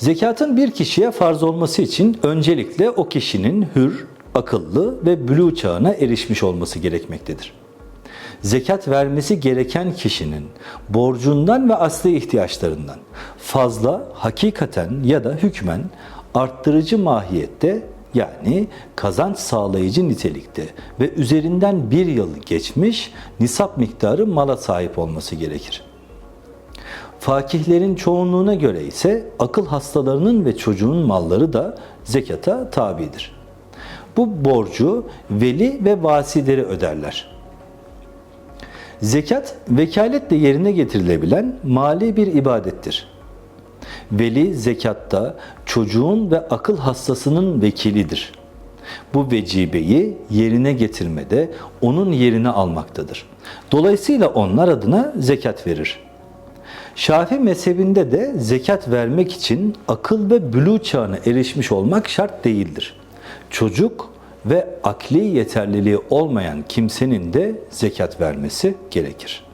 Zekatın bir kişiye farz olması için öncelikle o kişinin hür, akıllı ve bülü çağına erişmiş olması gerekmektedir. Zekat vermesi gereken kişinin borcundan ve asli ihtiyaçlarından fazla hakikaten ya da hükmen arttırıcı mahiyette yani kazanç sağlayıcı nitelikte ve üzerinden bir yıl geçmiş nisap miktarı mala sahip olması gerekir. Fakihlerin çoğunluğuna göre ise akıl hastalarının ve çocuğun malları da zekata tabidir. Bu borcu veli ve vasileri öderler. Zekat vekaletle yerine getirilebilen mali bir ibadettir. Veli zekatta çocuğun ve akıl hastasının vekilidir. Bu vecibeyi yerine getirmede onun yerini almaktadır. Dolayısıyla onlar adına zekat verir. Şafi mezhebinde de zekat vermek için akıl ve bülü çağına erişmiş olmak şart değildir. Çocuk ve akli yeterliliği olmayan kimsenin de zekat vermesi gerekir.